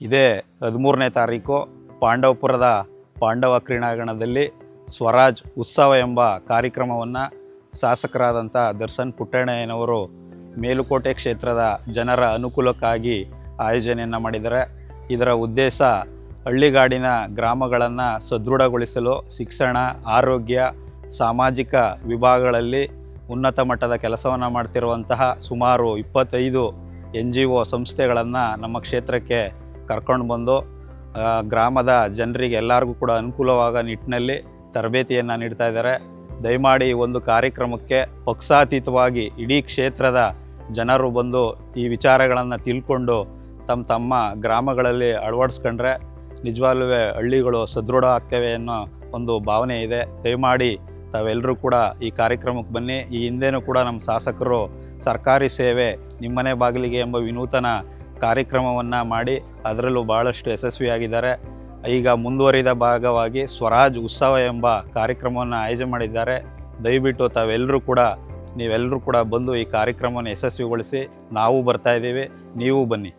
ಇದೇ ಹದಿಮೂರನೇ ತಾರೀಕು ಪಾಂಡವಪುರದ ಪಾಂಡವ ಕ್ರೀಡಾಂಗಣದಲ್ಲಿ ಸ್ವರಾಜ್ ಉತ್ಸವ ಎಂಬ ಕಾರ್ಯಕ್ರಮವನ್ನು ಶಾಸಕರಾದಂಥ ದರ್ಶನ್ ಪುಟ್ಟಣ್ಣಯ್ಯನವರು ಮೇಲುಕೋಟೆ ಕ್ಷೇತ್ರದ ಜನರ ಅನುಕೂಲಕ್ಕಾಗಿ ಆಯೋಜನೆಯನ್ನು ಮಾಡಿದ್ದಾರೆ. ಇದರ ಉದ್ದೇಶ ಹಳ್ಳಿಗಾಡಿನ ಗ್ರಾಮಗಳನ್ನು ಸದೃಢಗೊಳಿಸಲು ಶಿಕ್ಷಣ, ಆರೋಗ್ಯ, ಸಾಮಾಜಿಕ ವಿಭಾಗಗಳಲ್ಲಿ ಉನ್ನತ ಮಟ್ಟದ ಕೆಲಸವನ್ನು ಮಾಡ್ತಿರುವಂತಹ ಸುಮಾರು ಇಪ್ಪತ್ತೈದು ಎನ್ ಜಿ ಒ ಸಂಸ್ಥೆಗಳನ್ನು ನಮ್ಮ ಕ್ಷೇತ್ರಕ್ಕೆ ಕರ್ಕೊಂಡು ಬಂದು ಗ್ರಾಮದ ಜನರಿಗೆ ಎಲ್ಲರಿಗೂ ಕೂಡ ಅನುಕೂಲವಾಗೋ ನಿಟ್ಟಿನಲ್ಲಿ ತರಬೇತಿಯನ್ನು ನೀಡ್ತಾ ಇದ್ದಾರೆ. ದಯಮಾಡಿ ಒಂದು ಕಾರ್ಯಕ್ರಮಕ್ಕೆ ಪಕ್ಷಾತೀತವಾಗಿ ಇಡೀ ಕ್ಷೇತ್ರದ ಜನರು ಬಂದು ಈ ವಿಚಾರಗಳನ್ನು ತಿಳ್ಕೊಂಡು ತಮ್ಮ ತಮ್ಮ ಗ್ರಾಮಗಳಲ್ಲಿ ಅಳವಡಿಸ್ಕೊಂಡ್ರೆ ನಿಜವಾಗ್ಲೂ ಹಳ್ಳಿಗಳು ಸದೃಢ ಆಗ್ತವೆ ಅನ್ನೋ ಒಂದು ಭಾವನೆ ಇದೆ. ದಯಮಾಡಿ ತಾವೆಲ್ಲರೂ ಕೂಡ ಈ ಕಾರ್ಯಕ್ರಮಕ್ಕೆ ಬನ್ನಿ. ಈ ಹಿಂದೆನೂ ಕೂಡ ನಮ್ಮ ಶಾಸಕರು ಸರ್ಕಾರಿ ಸೇವೆ ನಿಮ್ಮನೆ ಬಾಗಿಲಿಗೆ ಎಂಬ ವಿನೂತನ ಕಾರ್ಯಕ್ರಮವನ್ನು ಮಾಡಿ ಅದರಲ್ಲೂ ಭಾಳಷ್ಟು ಯಶಸ್ವಿಯಾಗಿದ್ದಾರೆ. ಈಗ ಮುಂದುವರಿದ ಭಾಗವಾಗಿ ಸ್ವರಾಜ್ ಉತ್ಸವ ಎಂಬ ಕಾರ್ಯಕ್ರಮವನ್ನು ಆಯೋಜನೆ ಮಾಡಿದ್ದಾರೆ. ದಯವಿಟ್ಟು ತಾವೆಲ್ಲರೂ ಕೂಡ, ನೀವೆಲ್ಲರೂ ಕೂಡ ಬಂದು ಈ ಕಾರ್ಯಕ್ರಮವನ್ನು ಯಶಸ್ವಿಗೊಳಿಸಿ, ನಾವು ಬರ್ತಾ ಇದ್ದೀವಿ. ನೀವು ಬನ್ನಿ.